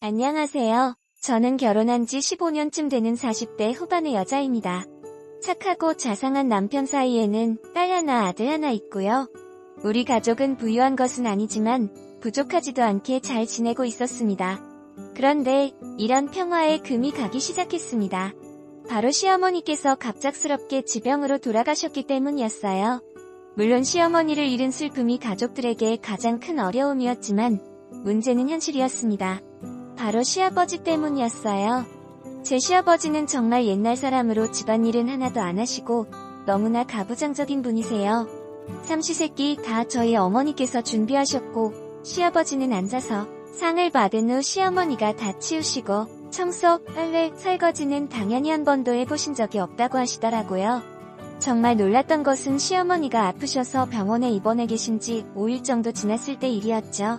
안녕하세요. 저는 결혼한 지 15년쯤 되는 40대 후반의 여자입니다. 착하고 자상한 남편 사이에는 딸 하나 아들 하나 있고요. 우리 가족은 부유한 것은 아니지만 부족하지도 않게 잘 지내고 있었습니다. 그런데 이런 평화에 금이 가기 시작했습니다. 바로 시어머니께서 갑작스럽게 지병으로 돌아가셨기 때문이었어요. 물론 시어머니를 잃은 슬픔이 가족들에게 가장 큰 어려움이었지만 문제는 현실이었습니다. 바로 시아버지 때문이었어요. 제 시아버지는 정말 옛날 사람으로 집안일은 하나도 안 하시고 너무나 가부장적인 분이세요. 삼시세끼 다 저희 어머니께서 준비하셨고 시아버지는 앉아서 상을 받은 후 시어머니가 다 치우시고 청소, 빨래, 설거지는 당연히 한 번도 해보신 적이 없다고 하시더라고요. 정말 놀랐던 것은 시어머니가 아프셔서 병원에 입원해 계신 지 5일 정도 지났을 때 일이었죠.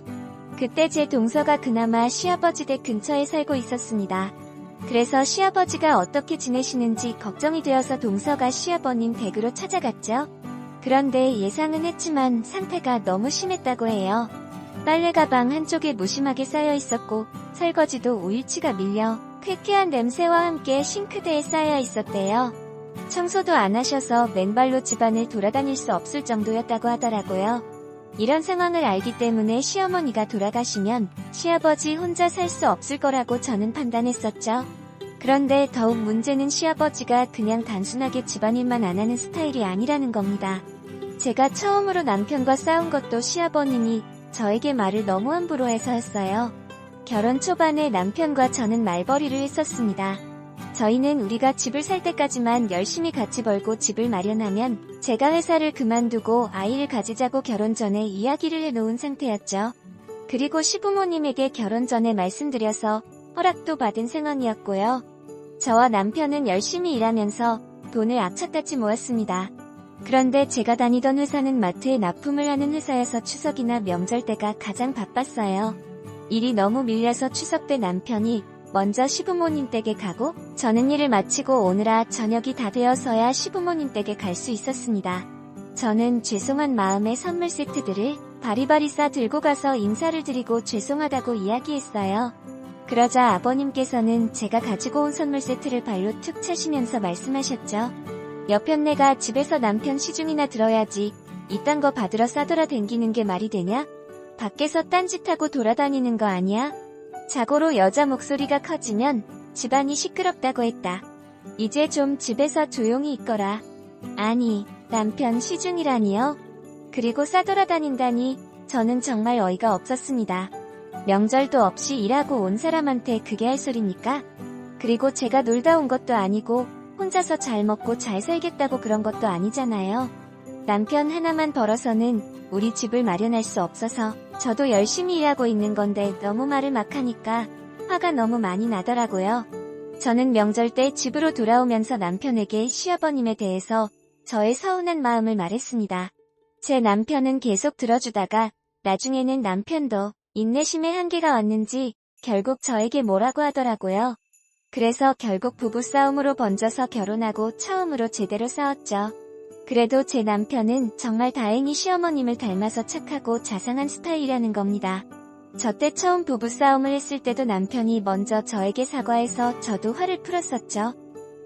그때 제 동서가 그나마 시아버지 댁 근처에 살고 있었습니다. 그래서 시아버지가 어떻게 지내시는지 걱정이 되어서 동서가 시아버님 댁으로 찾아갔죠. 그런데 예상은 했지만 상태가 너무 심했다고 해요. 빨래 가방 한쪽에 무심하게 쌓여 있었고 설거지도 5일치가 밀려 쾌쾌한 냄새와 함께 싱크대에 쌓여 있었대요. 청소도 안 하셔서 맨발로 집안을 돌아다닐 수 없을 정도였다고 하더라고요. 이런 상황을 알기 때문에 시어머니가 돌아가시면 시아버지 혼자 살 수 없을 거라고 저는 판단했었죠. 그런데 더욱 문제는 시아버지가 그냥 단순하게 집안일만 안 하는 스타일이 아니라는 겁니다. 제가 처음으로 남편과 싸운 것도 시아버님이 저에게 말을 너무 함부로 해서였어요. 결혼 초반에 남편과 저는 말벌이를 했었습니다. 저희는 우리가 집을 살 때까지만 열심히 같이 벌고 집을 마련하면 제가 회사를 그만두고 아이를 가지자고 결혼 전에 이야기를 해놓은 상태였죠. 그리고 시부모님에게 결혼 전에 말씀드려서 허락도 받은 상황이었고요. 저와 남편은 열심히 일하면서 돈을 악착같이 모았습니다. 그런데 제가 다니던 회사는 마트에 납품을 하는 회사여서 추석이나 명절 때가 가장 바빴어요. 일이 너무 밀려서 추석 때 남편이 먼저 시부모님 댁에 가고 저는 일을 마치고 오느라 저녁이 다 되어서야 시부모님 댁에 갈 수 있었습니다. 저는 죄송한 마음에 선물 세트들을 바리바리 싸 들고 가서 인사를 드리고 죄송하다고 이야기했어요. 그러자 아버님께서는 제가 가지고 온 선물 세트를 발로 툭 차시면서 말씀하셨죠. 여편네가 집에서 남편 시중이나 들어야지 이딴 거 받으러 싸돌아 댕기는 게 말이 되냐? 밖에서 딴짓하고 돌아다니는 거 아니야? 자고로 여자 목소리가 커지면 집안이 시끄럽다고 했다. 이제 좀 집에서 조용히 있거라. 아니, 남편 시중이라니요? 그리고 싸돌아다닌다니 저는 정말 어이가 없었습니다. 명절도 없이 일하고 온 사람한테 그게 할 소리니까? 그리고 제가 놀다 온 것도 아니고 혼자서 잘 먹고 잘 살겠다고 그런 것도 아니잖아요. 남편 하나만 벌어서는 우리 집을 마련할 수 없어서 저도 열심히 일하고 있는 건데 너무 말을 막 하니까 화가 너무 많이 나더라고요. 저는 명절 때 집으로 돌아오면서 남편에게 시아버님에 대해서 저의 서운한 마음을 말했습니다. 제 남편은 계속 들어주다가 나중에는 남편도 인내심의 한계가 왔는지 결국 저에게 뭐라고 하더라고요. 그래서 결국 부부싸움으로 번져서 결혼하고 처음으로 제대로 싸웠죠. 그래도 제 남편은 정말 다행히 시어머님을 닮아서 착하고 자상한 스타일이라는 겁니다. 저 때 처음 부부싸움을 했을 때도 남편이 먼저 저에게 사과해서 저도 화를 풀었었죠.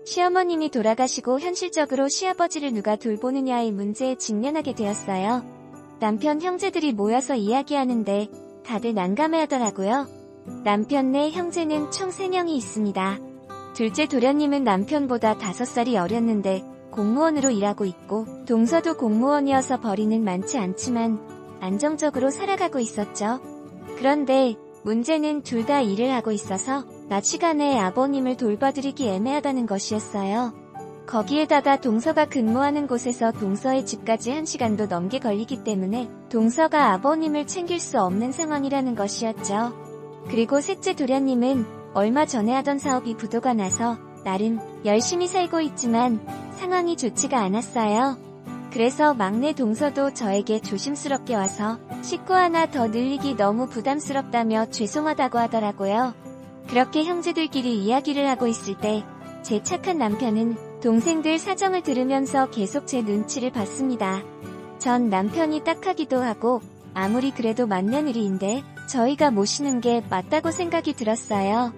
시어머님이 돌아가시고 현실적으로 시아버지를 누가 돌보느냐의 문제에 직면하게 되었어요. 남편 형제들이 모여서 이야기하는데 다들 난감해 하더라고요. 남편 내 형제는 총 3명이 있습니다. 둘째 도련님은 남편보다 5살이 어렸는데 공무원으로 일하고 있고 동서도 공무원이어서 벌이는 많지 않지만 안정적으로 살아가고 있었죠. 그런데 문제는 둘 다 일을 하고 있어서 낮 시간에 아버님을 돌봐드리기 애매하다는 것이었어요. 거기에다가 동서가 근무하는 곳에서 동서의 집까지 한 시간도 넘게 걸리기 때문에 동서가 아버님을 챙길 수 없는 상황이라는 것이었죠. 그리고 셋째 도련님은 얼마 전에 하던 사업이 부도가 나서 나름 열심히 살고 있지만 상황이 좋지가 않았어요. 그래서 막내 동서도 저에게 조심스럽게 와서 식구 하나 더 늘리기 너무 부담스럽다며 죄송하다고 하더라고요. 그렇게 형제들끼리 이야기를 하고 있을 때 제 착한 남편은 동생들 사정을 들으면서 계속 제 눈치를 봤습니다. 전 남편이 딱하기도 하고 아무리 그래도 맏며느리인데 저희가 모시는 게 맞다고 생각이 들었어요.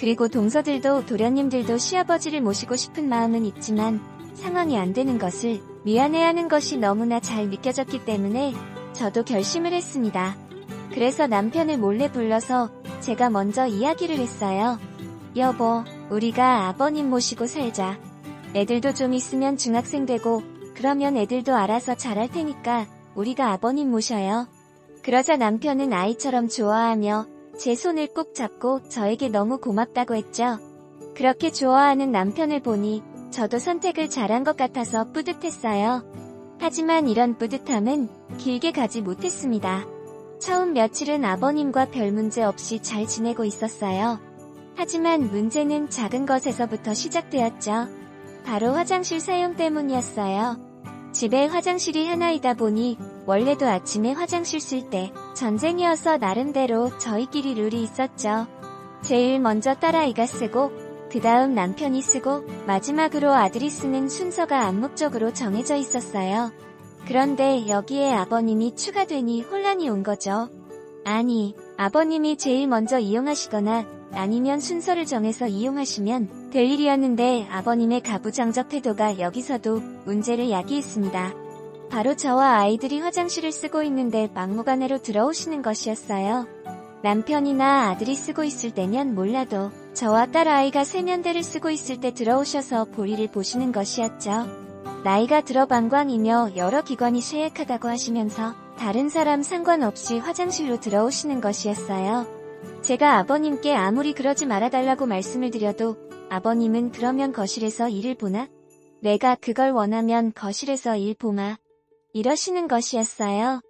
그리고 동서들도 도련님들도 시아버지를 모시고 싶은 마음은 있지만 상황이 안 되는 것을 미안해하는 것이 너무나 잘 느껴졌기 때문에 저도 결심을 했습니다. 그래서 남편을 몰래 불러서 제가 먼저 이야기를 했어요. 여보, 우리가 아버님 모시고 살자. 애들도 좀 있으면 중학생 되고 그러면 애들도 알아서 잘할 테니까 우리가 아버님 모셔요. 그러자 남편은 아이처럼 좋아하며 제 손을 꼭 잡고 저에게 너무 고맙다고 했죠. 그렇게 좋아하는 남편을 보니 저도 선택을 잘한 것 같아서 뿌듯했어요. 하지만 이런 뿌듯함은 길게 가지 못했습니다. 처음 며칠은 아버님과 별 문제 없이 잘 지내고 있었어요. 하지만 문제는 작은 것에서부터 시작되었죠. 바로 화장실 사용 때문이었어요. 집에 화장실이 하나이다 보니 원래도 아침에 화장실 쓸 때 전쟁이어서 나름대로 저희끼리 룰이 있었죠. 제일 먼저 딸아이가 쓰고 그 다음 남편이 쓰고 마지막으로 아들이 쓰는 순서가 암묵적으로 정해져 있었어요. 그런데 여기에 아버님이 추가되니 혼란이 온 거죠. 아니, 아버님이 제일 먼저 이용하시거나 아니면 순서를 정해서 이용하시면 될 일이었는데 아버님의 가부장적 태도가 여기서도 문제를 야기했습니다. 바로 저와 아이들이 화장실을 쓰고 있는데 막무가내로 들어오시는 것이었어요. 남편이나 아들이 쓰고 있을 때면 몰라도 저와 딸 아이가 세면대를 쓰고 있을 때 들어오셔서 볼일을 보시는 것이었죠. 나이가 들어 방광이며 여러 기관이 쇠약하다고 하시면서 다른 사람 상관없이 화장실로 들어오시는 것이었어요. 제가 아버님께 아무리 그러지 말아달라고 말씀을 드려도 아버님은 그러면 거실에서 일을 보나? 내가 그걸 원하면 거실에서 일 보마. 이러시는 것이었어요.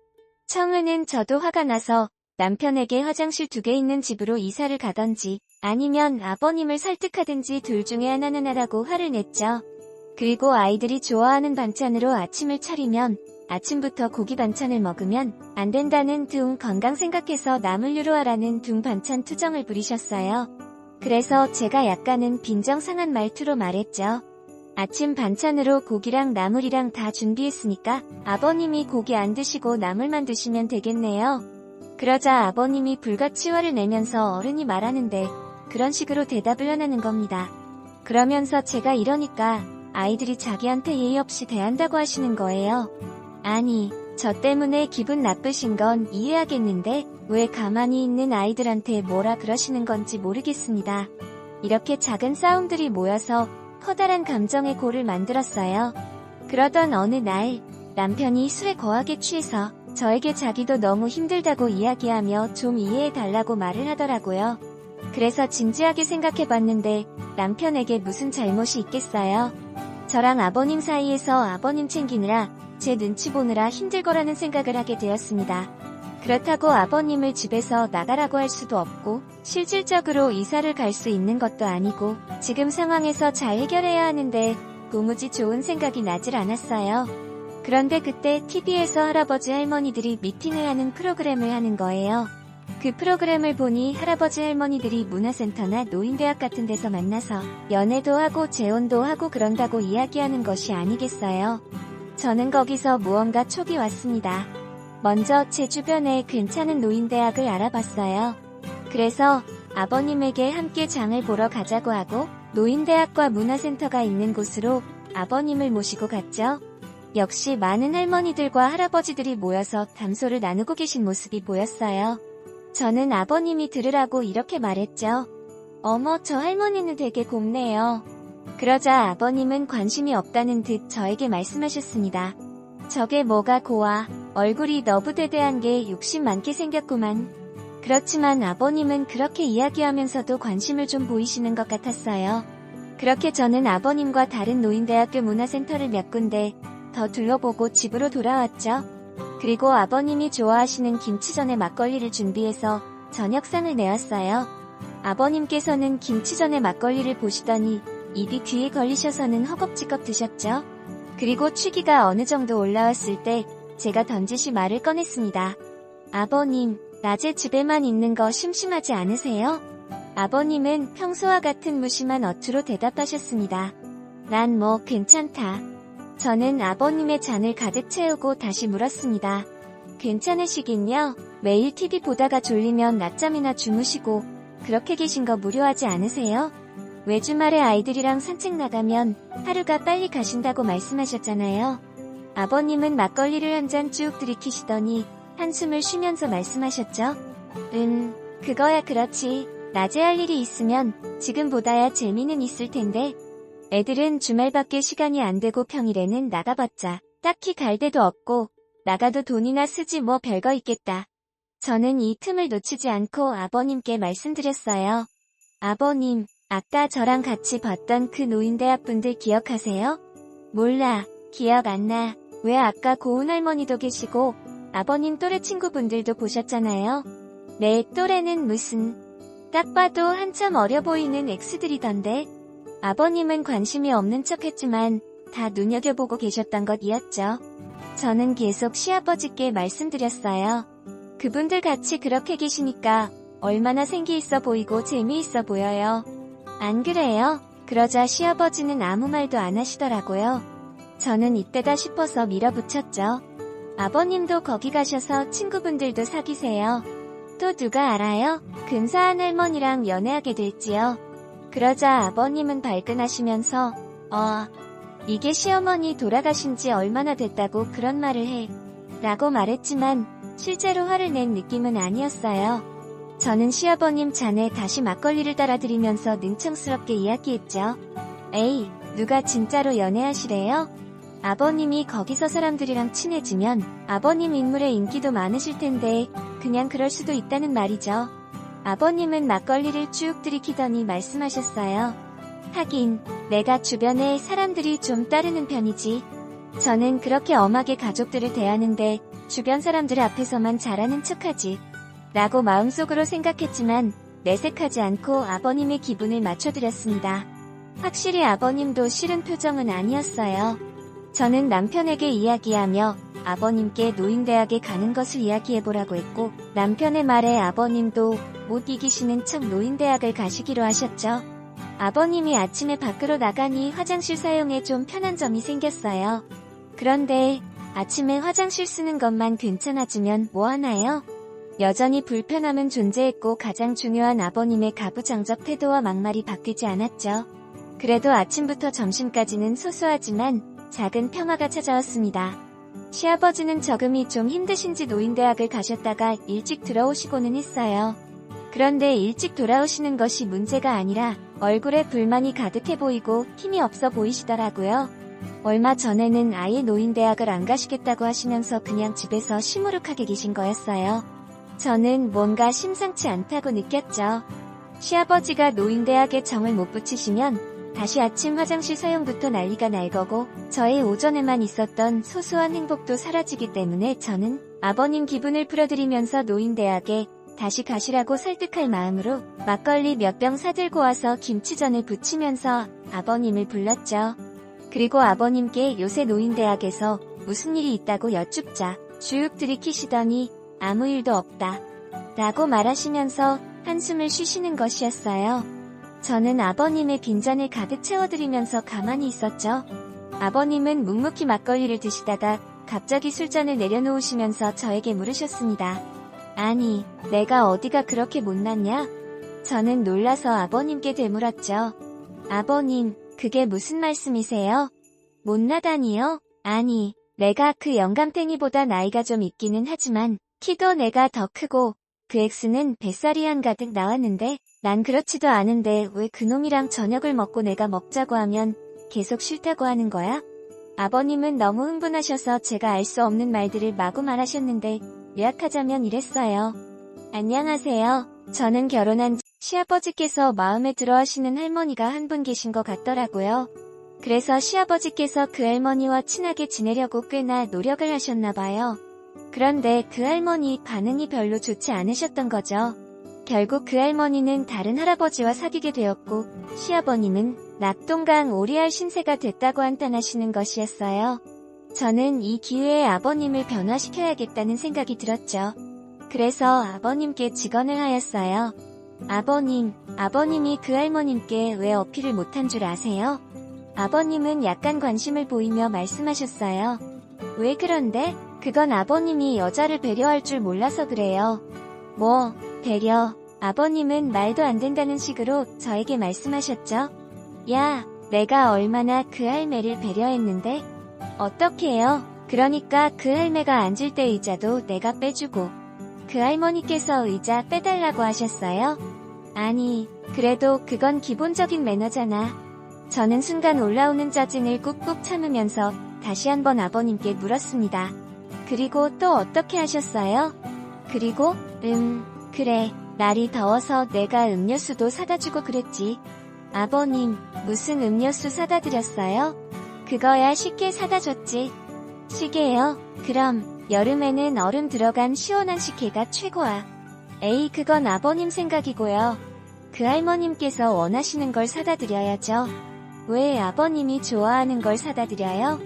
청은은 저도 화가 나서 남편에게 화장실 두 개 있는 집으로 이사를 가던지 아니면 아버님을 설득하든지 둘 중에 하나는 하라고 화를 냈죠. 그리고 아이들이 좋아하는 반찬으로 아침을 차리면 아침부터 고기 반찬을 먹으면 안 된다는 둥 건강 생각해서 나물류로 하라는 둥 반찬 투정을 부리셨어요. 그래서 제가 약간은 빈정상한 말투로 말했죠. 아침 반찬으로 고기랑 나물이랑 다 준비했으니까 아버님이 고기 안 드시고 나물만 드시면 되겠네요. 그러자 아버님이 불같이 화를 내면서 어른이 말하는데 그런 식으로 대답을 하는 겁니다. 그러면서 제가 이러니까 아이들이 자기한테 예의 없이 대한다고 하시는 거예요. 아니, 저 때문에 기분 나쁘신 건 이해하겠는데 왜 가만히 있는 아이들한테 뭐라 그러시는 건지 모르겠습니다. 이렇게 작은 싸움들이 모여서 커다란 감정의 골을 만들었어요. 그러던 어느 날 남편이 술에 거하게 취해서 저에게 자기도 너무 힘들다고 이야기하며 좀 이해해달라고 말을 하더라고요. 그래서 진지하게 생각해봤는데 남편에게 무슨 잘못이 있겠어요. 저랑 아버님 사이에서 아버님 챙기느라 제 눈치 보느라 힘들 거라는 생각을 하게 되었습니다. 그렇다고 아버님을 집에서 나가라고 할 수도 없고 실질적으로 이사를 갈 수 있는 것도 아니고 지금 상황에서 잘 해결해야 하는데 도무지 좋은 생각이 나질 않았어요. 그런데 그때 TV에서 할아버지 할머니들이 미팅을 하는 프로그램을 하는 거예요. 그 프로그램을 보니 할아버지 할머니들이 문화센터나 노인대학 같은 데서 만나서 연애도 하고 재혼도 하고 그런다고 이야기하는 것이 아니겠어요. 저는 거기서 무언가 촉이 왔습니다. 먼저 제 주변에 괜찮은 노인대학을 알아봤어요. 그래서 아버님에게 함께 장을 보러 가자고 하고 노인대학과 문화센터가 있는 곳으로 아버님을 모시고 갔죠. 역시 많은 할머니들과 할아버지들이 모여서 담소를 나누고 계신 모습이 보였어요. 저는 아버님이 들으라고 이렇게 말했죠. 어머, 저 할머니는 되게 곱네요. 그러자 아버님은 관심이 없다는 듯 저에게 말씀하셨습니다. 저게 뭐가 고와 얼굴이 너부대대한 게 욕심 많게 생겼구만. 그렇지만 아버님은 그렇게 이야기하면서도 관심을 좀 보이시는 것 같았어요. 그렇게 저는 아버님과 다른 노인대학교 문화센터를 몇 군데 더 둘러보고 집으로 돌아왔죠. 그리고 아버님이 좋아하시는 김치전에 막걸리를 준비해서 저녁상을 내왔어요. 아버님께서는 김치전에 막걸리를 보시더니 입이 귀에 걸리셔서는 허겁지겁 드셨죠. 그리고 취기가 어느 정도 올라왔을 때 제가 던지시 말을 꺼냈습니다. 아버님, 낮에 집에만 있는 거 심심하지 않으세요? 아버님은 평소와 같은 무심한 어투로 대답하셨습니다. 난 뭐 괜찮다. 저는 아버님의 잔을 가득 채우고 다시 물었습니다. 괜찮으시긴요? 매일 TV 보다가 졸리면 낮잠이나 주무시고 그렇게 계신 거 무료하지 않으세요? 왜 주말에 아이들이랑 산책 나가면 하루가 빨리 가신다고 말씀하셨잖아요. 아버님은 막걸리를 한 잔 쭉 들이키시더니 한숨을 쉬면서 말씀하셨죠. 음, 그거야 그렇지. 낮에 할 일이 있으면 지금보다야 재미는 있을 텐데. 애들은 주말밖에 시간이 안 되고 평일에는 나가봤자 딱히 갈 데도 없고 나가도 돈이나 쓰지 뭐 별거 있겠다. 저는 이 틈을 놓치지 않고 아버님께 말씀드렸어요. 아버님, 아까 저랑 같이 봤던 그 노인대학 분들 기억하세요? 몰라, 기억 안 나. 왜 아까 고운 할머니도 계시고 아버님 또래 친구분들도 보셨잖아요. 내 또래는 무슨 딱 봐도 한참 어려 보이는 엑스들이던데 아버님은 관심이 없는 척 했지만 다 눈여겨보고 계셨던 것이었죠. 저는 계속 시아버지께 말씀드렸어요. 그분들 같이 그렇게 계시니까 얼마나 생기 있어 보이고 재미있어 보여요. 안 그래요? 그러자 시아버지는 아무 말도 안 하시더라고요. 저는 이때다 싶어서 밀어붙였죠. 아버님도 거기 가셔서 친구분들도 사귀세요. 또 누가 알아요? 근사한 할머니랑 연애하게 될지요. 그러자 아버님은 발끈하시면서 어, 이게 시어머니 돌아가신 지 얼마나 됐다고 그런 말을 해. 라고 말했지만 실제로 화를 낸 느낌은 아니었어요. 저는 시아버님 잔에 다시 막걸리를 따라드리면서 능청스럽게 이야기했죠. 에이, 누가 진짜로 연애하시래요? 아버님이 거기서 사람들이랑 친해지면 아버님 인물의 인기도 많으실 텐데 그냥 그럴 수도 있다는 말이죠. 아버님은 막걸리를 쭉 들이키더니 말씀하셨어요. 하긴 내가 주변에 사람들이 좀 따르는 편이지. 저는 그렇게 엄하게 가족들을 대하는데 주변 사람들 앞에서만 잘하는 척하지. 라고 마음속으로 생각했지만 내색하지 않고 아버님의 기분을 맞춰드렸습니다. 확실히 아버님도 싫은 표정은 아니었어요. 저는 남편에게 이야기하며 아버님께 노인대학에 가는 것을 이야기해보라고 했고 남편의 말에 아버님도 못 이기시는 척 노인대학을 가시기로 하셨죠. 아버님이 아침에 밖으로 나가니 화장실 사용에 좀 편한 점이 생겼어요. 그런데 아침에 화장실 쓰는 것만 괜찮아지면 뭐하나요? 여전히 불편함은 존재했고 가장 중요한 아버님의 가부장적 태도와 막말이 바뀌지 않았죠. 그래도 아침부터 점심까지는 소소하지만 작은 평화가 찾아왔습니다. 시아버지는 저금이 좀 힘드신지 노인대학을 가셨다가 일찍 들어오시고는 했어요. 그런데 일찍 돌아오시는 것이 문제가 아니라 얼굴에 불만이 가득해 보이고 힘이 없어 보이시더라고요. 얼마 전에는 아예 노인대학을 안 가시겠다고 하시면서 그냥 집에서 시무룩하게 계신 거였어요. 저는 뭔가 심상치 않다고 느꼈죠. 시아버지가 노인대학에 정을 못 붙이시면 다시 아침 화장실 사용부터 난리가 날 거고 저의 오전에만 있었던 소소한 행복도 사라지기 때문에 저는 아버님 기분을 풀어드리면서 노인대학에 다시 가시라고 설득할 마음으로 막걸리 몇 병 사들고 와서 김치전을 부치면서 아버님을 불렀죠. 그리고 아버님께 요새 노인대학에서 무슨 일이 있다고 여쭙자 쭉 들이키시더니 아무 일도 없다. 라고 말하시면서 한숨을 쉬시는 것이었어요. 저는 아버님의 빈잔을 가득 채워드리면서 가만히 있었죠. 아버님은 묵묵히 막걸리를 드시다가 갑자기 술잔을 내려놓으시면서 저에게 물으셨습니다. 아니, 내가 어디가 그렇게 못났냐? 저는 놀라서 아버님께 되물었죠. 아버님, 그게 무슨 말씀이세요? 못나다니요? 아니, 내가 그 영감탱이보다 나이가 좀 있기는 하지만 키도 내가 더 크고 그 엑스는 뱃살이 한가득 나왔는데 난 그렇지도 않은데 왜 그놈이랑 저녁을 먹고 내가 먹자고 하면 계속 싫다고 하는 거야? 아버님은 너무 흥분하셔서 제가 알 수 없는 말들을 마구 말하셨는데 요약하자면 이랬어요. 안녕하세요. 저는 결혼한 지 시아버지께서 마음에 들어 하시는 할머니가 한 분 계신 것 같더라고요. 그래서 시아버지께서 그 할머니와 친하게 지내려고 꽤나 노력을 하셨나 봐요. 그런데 그 할머니 반응이 별로 좋지 않으셨던 거죠. 결국 그 할머니는 다른 할아버지와 사귀게 되었고 시아버님은 낙동강 오리알 신세가 됐다고 한탄하시는 것이었어요. 저는 이 기회에 아버님을 변화시켜야겠다는 생각이 들었죠. 그래서 아버님께 직언을 하였어요. 아버님, 아버님이 그 할머님께 왜 어필을 못한 줄 아세요? 아버님은 약간 관심을 보이며 말씀하셨어요. 왜 그런데? 그건 아버님이 여자를 배려할 줄 몰라서 그래요. 뭐, 배려. 아버님은 말도 안 된다는 식으로 저에게 말씀하셨죠. 야, 내가 얼마나 그 할매를 배려했는데? 어떻게요? 그러니까 그 할매가 앉을 때 의자도 내가 빼주고 그 할머니께서 의자 빼달라고 하셨어요? 아니, 그래도 그건 기본적인 매너잖아. 저는 순간 올라오는 짜증을 꾹꾹 참으면서 다시 한번 아버님께 물었습니다. 그리고 또 어떻게 하셨어요? 그리고, 음, 그래. 날이 더워서 내가 음료수도 사다 주고 그랬지. 아버님, 무슨 음료수 사다 드렸어요? 그거야 쉽게 사다 줬지. 시계요? 그럼, 여름에는 얼음 들어간 시원한 식혜가 최고야. 에이, 그건 아버님 생각이고요. 그 할머님께서 원하시는 걸 사다 드려야죠. 왜 아버님이 좋아하는 걸 사다 드려요?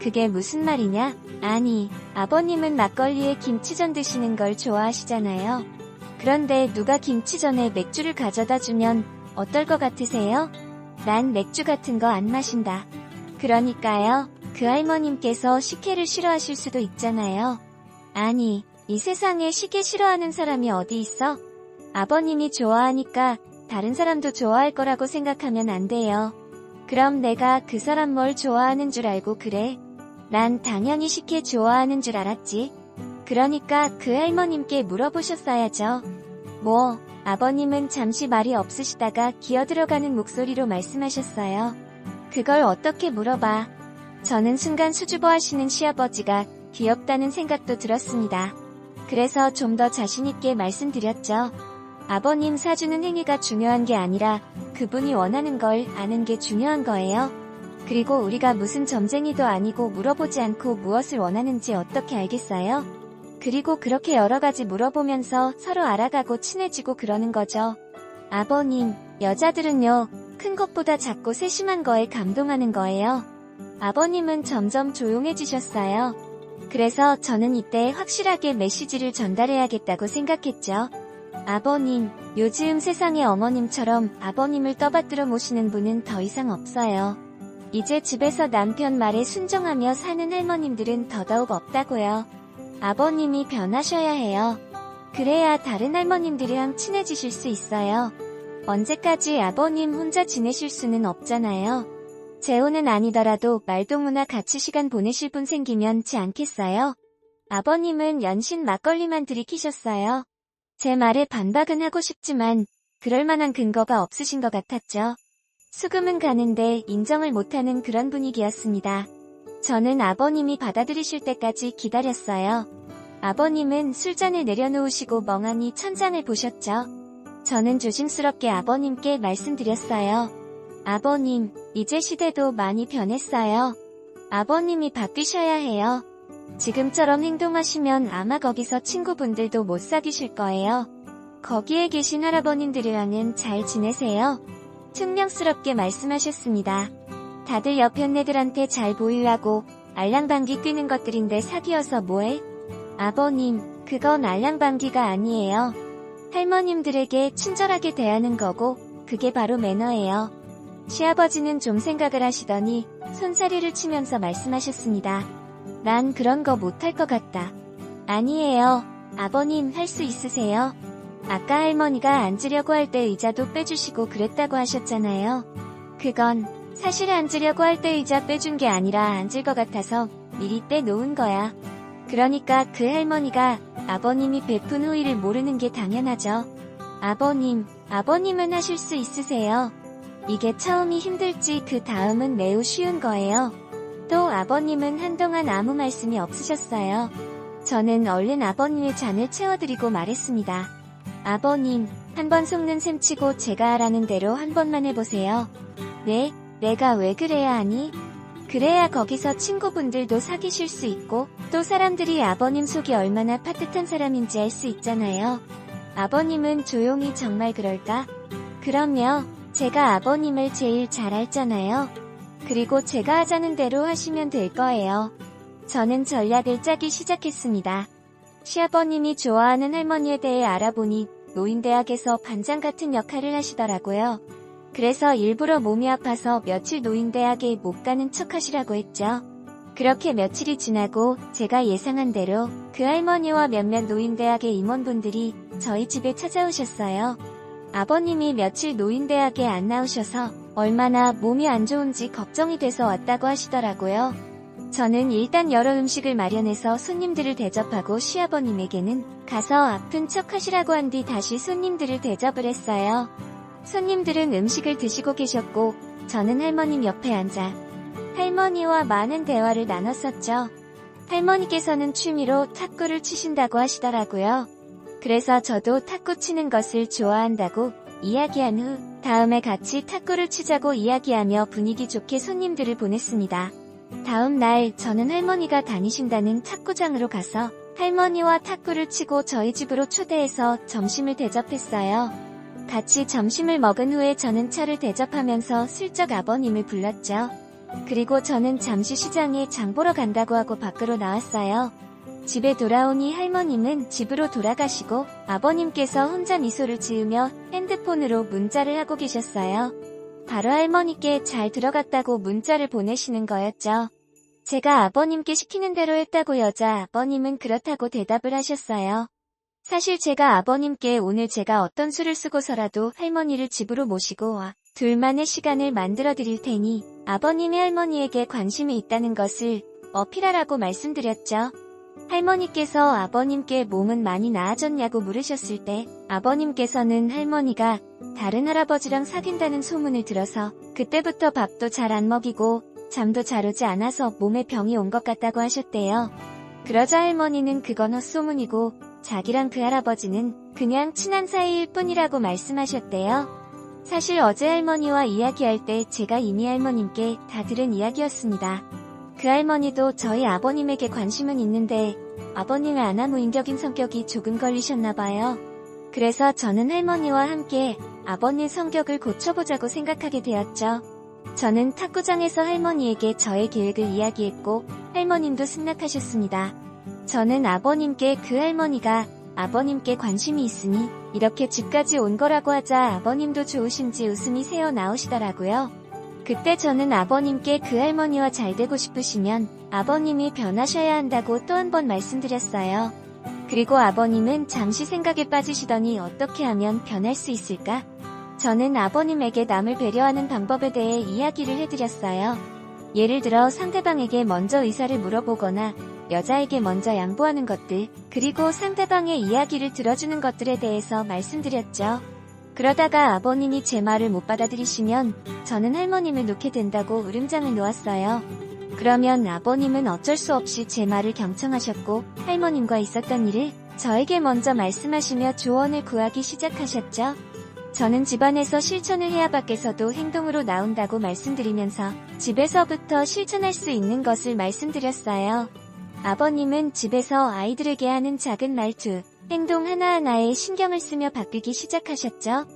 그게 무슨 말이냐? 아니, 아버님은 막걸리에 김치전 드시는 걸 좋아하시잖아요. 그런데 누가 김치전에 맥주를 가져다 주면 어떨 것 같으세요? 난 맥주 같은 거 안 마신다. 그러니까요. 그 할머님께서 식혜를 싫어하실 수도 있잖아요. 아니, 이 세상에 식혜 싫어하는 사람이 어디 있어? 아버님이 좋아하니까 다른 사람도 좋아할 거라고 생각하면 안 돼요. 그럼 내가 그 사람 뭘 좋아하는 줄 알고 그래? 난 당연히 식혜 좋아하는 줄 알았지. 그러니까 그 할머님께 물어보셨어야죠. 뭐, 아버님은 잠시 말이 없으시다가 기어들어가는 목소리로 말씀하셨어요. 그걸 어떻게 물어봐. 저는 순간 수줍어 하시는 시아버지가 귀엽다는 생각도 들었습니다. 그래서 좀 더 자신있게 말씀드렸죠. 아버님 사주는 행위가 중요한 게 아니라 그분이 원하는 걸 아는 게 중요한 거예요. 그리고 우리가 무슨 점쟁이도 아니고 물어보지 않고 무엇을 원하는지 어떻게 알겠어요? 그리고 그렇게 여러 가지 물어보면서 서로 알아가고 친해지고 그러는 거죠. 아버님, 여자들은요, 큰 것보다 작고 세심한 거에 감동하는 거예요. 아버님은 점점 조용해지셨어요. 그래서 저는 이때 확실하게 메시지를 전달해야겠다고 생각했죠. 아버님, 요즘 세상에 어머님처럼 아버님을 떠받들어 모시는 분은 더 이상 없어요. 이제 집에서 남편 말에 순종하며 사는 할머님들은 더더욱 없다고요. 아버님이 변하셔야 해요. 그래야 다른 할머님들이랑 친해지실 수 있어요. 언제까지 아버님 혼자 지내실 수는 없잖아요. 재혼은 아니더라도 말동무나 같이 시간 보내실 분 생기면 지 않겠어요? 아버님은 연신 막걸리만 들이키셨어요. 제 말에 반박은 하고 싶지만 그럴 만한 근거가 없으신 것 같았죠. 수금은 가는데 인정을 못하는 그런 분위기였습니다. 저는 아버님이 받아들이실 때까지 기다렸어요. 아버님은 술잔을 내려놓으시고 멍하니 천장을 보셨죠. 저는 조심스럽게 아버님께 말씀드렸어요. 아버님, 이제 시대도 많이 변했어요. 아버님이 바뀌셔야 해요. 지금처럼 행동하시면 아마 거기서 친구분들도 못 사귀실 거예요. 거기에 계신 할아버님들이랑은 잘 지내세요. 퉁명스럽게 말씀하셨습니다. 다들 옆 현네들한테 잘 보이려고 알랑방귀 뀌는 것들인데 사귀어서 뭐해? 아버님, 그건 알랑방귀가 아니에요. 할머님들에게 친절하게 대하는 거고, 그게 바로 매너예요. 시아버지는 좀 생각을 하시더니 손사리를 치면서 말씀하셨습니다. 난 그런 거 못할 것 같다. 아니에요. 아버님 할 수 있으세요. 아까 할머니가 앉으려고 할 때 의자도 빼주시고 그랬다고 하셨잖아요. 그건 사실 앉으려고 할 때 의자 빼준 게 아니라 앉을 것 같아서 미리 빼놓은 거야. 그러니까 그 할머니가 아버님이 베푼 후의를 모르는 게 당연하죠. 아버님, 아버님은 하실 수 있으세요. 이게 처음이 힘들지 그 다음은 매우 쉬운 거예요. 또 아버님은 한동안 아무 말씀이 없으셨어요. 저는 얼른 아버님의 잔을 채워드리고 말했습니다. 아버님, 한 번 속는 셈 치고 제가 하라는 대로 한 번만 해보세요. 네, 내가 왜 그래야 하니? 그래야 거기서 친구분들도 사귀실 수 있고, 또 사람들이 아버님 속이 얼마나 파듯한 사람인지 알 수 있잖아요. 아버님은 조용히 정말 그럴까? 그럼요, 제가 아버님을 제일 잘 알잖아요. 그리고 제가 하자는 대로 하시면 될 거예요. 저는 전략을 짜기 시작했습니다. 시아버님이 좋아하는 할머니에 대해 알아보니 노인대학에서 반장 같은 역할을 하시더라고요. 그래서 일부러 몸이 아파서 며칠 노인대학에 못 가는 척 하시라고 했죠. 그렇게 며칠이 지나고 제가 예상한 대로 그 할머니와 몇몇 노인대학의 임원분들이 저희 집에 찾아오셨어요. 아버님이 며칠 노인대학에 안 나오셔서 얼마나 몸이 안 좋은지 걱정이 돼서 왔다고 하시더라고요. 저는 일단 여러 음식을 마련해서 손님들을 대접하고 시아버님에게는 가서 아픈 척 하시라고 한 뒤 다시 손님들을 대접을 했어요. 손님들은 음식을 드시고 계셨고 저는 할머님 옆에 앉아 할머니와 많은 대화를 나눴었죠. 할머니께서는 취미로 탁구를 치신다고 하시더라고요. 그래서 저도 탁구 치는 것을 좋아한다고 이야기한 후 다음에 같이 탁구를 치자고 이야기하며 분위기 좋게 손님들을 보냈습니다. 다음 날 저는 할머니가 다니신다는 탁구장으로 가서 할머니와 탁구를 치고 저희 집으로 초대해서 점심을 대접했어요. 같이 점심을 먹은 후에 저는 차를 대접하면서 슬쩍 아버님을 불렀죠. 그리고 저는 잠시 시장에 장 보러 간다고 하고 밖으로 나왔어요. 집에 돌아오니 할머님은 집으로 돌아가시고 아버님께서 혼자 미소를 지으며 핸드폰으로 문자를 하고 계셨어요. 바로 할머니께 잘 들어갔다고 문자를 보내시는 거였죠. 제가 아버님께 시키는 대로 했다고 여자 아버님은 그렇다고 대답을 하셨어요. 사실 제가 아버님께 오늘 제가 어떤 수를 쓰고서라도 할머니를 집으로 모시고 와 둘만의 시간을 만들어 드릴 테니 아버님이 할머니에게 관심이 있다는 것을 어필하라고 말씀드렸죠. 할머니께서 아버님께 몸은 많이 나아졌냐고 물으셨을 때 아버님께서는 할머니가 다른 할아버지랑 사귄다는 소문을 들어서 그때부터 밥도 잘 안 먹이고 잠도 잘 오지 않아서 몸에 병이 온 것 같다고 하셨대요. 그러자 할머니는 그건 헛소문이고 자기랑 그 할아버지는 그냥 친한 사이일 뿐이라고 말씀하셨대요. 사실 어제 할머니와 이야기할 때 제가 이미 할머님께 다 들은 이야기였습니다. 그 할머니도 저희 아버님에게 관심은 있는데 아버님의 아나무인격인 성격이 조금 걸리셨나 봐요. 그래서 저는 할머니와 함께 아버님 성격을 고쳐보자고 생각하게 되었죠. 저는 탁구장에서 할머니에게 저의 계획을 이야기했고 할머님도 승낙하셨습니다. 저는 아버님께 그 할머니가 아버님께 관심이 있으니 이렇게 집까지 온 거라고 하자 아버님도 좋으신지 웃음이 새어 나오시더라고요. 그때 저는 아버님께 그 할머니와 잘 되고 싶으시면 아버님이 변하셔야 한다고 또 한 번 말씀드렸어요. 그리고 아버님은 잠시 생각에 빠지시더니 어떻게 하면 변할 수 있을까? 저는 아버님에게 남을 배려하는 방법에 대해 이야기를 해드렸어요. 예를 들어 상대방에게 먼저 의사를 물어보거나 여자에게 먼저 양보하는 것들, 그리고 상대방의 이야기를 들어주는 것들에 대해서 말씀드렸죠. 그러다가 아버님이 제 말을 못 받아들이시면 저는 할머님을 놓게 된다고 으름장을 놓았어요. 그러면 아버님은 어쩔 수 없이 제 말을 경청하셨고 할머님과 있었던 일을 저에게 먼저 말씀하시며 조언을 구하기 시작하셨죠. 저는 집안에서 실천을 해야 밖에서도 행동으로 나온다고 말씀드리면서 집에서부터 실천할 수 있는 것을 말씀드렸어요. 아버님은 집에서 아이들에게 하는 작은 말투, 행동 하나하나에 신경을 쓰며 바뀌기 시작하셨죠.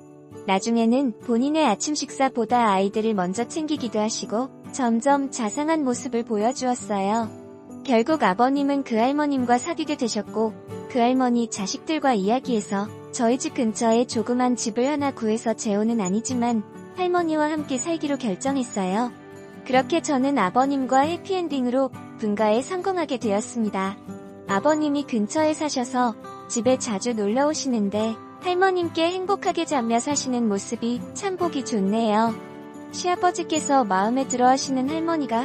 나중에는 본인의 아침 식사보다 아이들을 먼저 챙기기도 하시고 점점 자상한 모습을 보여주었어요. 결국 아버님은 그 할머님과 사귀게 되셨고 그 할머니 자식들과 이야기해서 저희 집 근처에 조그만 집을 하나 구해서 재혼은 아니지만 할머니와 함께 살기로 결정했어요. 그렇게 저는 아버님과 해피엔딩으로 분가에 성공하게 되었습니다. 아버님이 근처에 사셔서 집에 자주 놀러 오시는데 할머님께 행복하게 자며 사시는 모습이 참 보기 좋네요. 시아버지께서 마음에 들어 하시는 할머니가